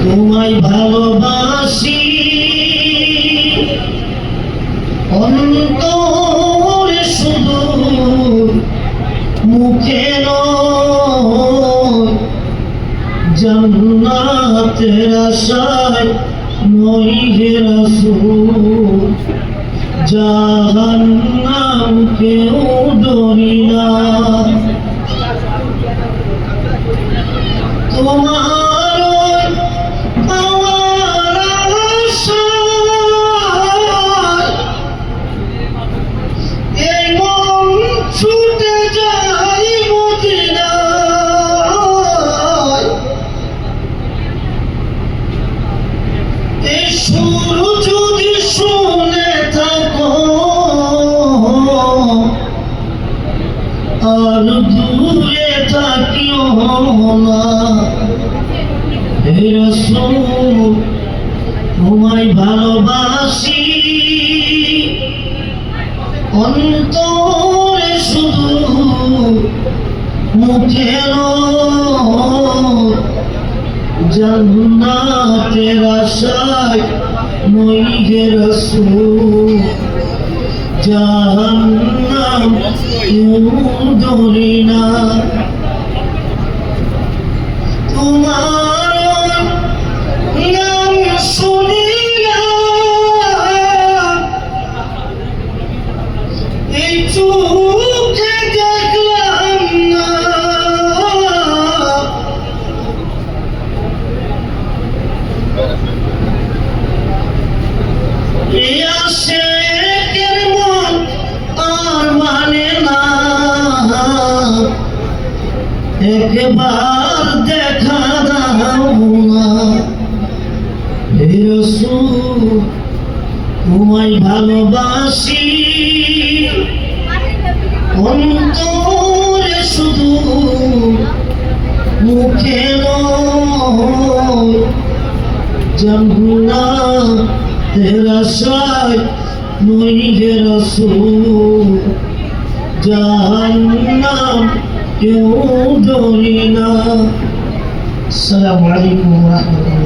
তোমায় ভালোবাসি। অন্তরে শুধু মুখে জান্নাতের আশায় নই হে রাসূল জাহান্নাম কেউ না তোমার না হে তোমায় ভালোবাসি। অন্তরে শুধু মুখে জান্নাতের আশায় নই হে রসুল, জাহান্নাম কেউ ডরি না। একবার দেখা দাও না। হে রসুল তোমায় ভালোবাসি। অন্তরে শুধু মুখে নয় সাই নই হে রসুল জাহান্নাম কেউ ডরি না। আসসালামু আলাইকুম ওয়া রাহমাতুল্লাহ।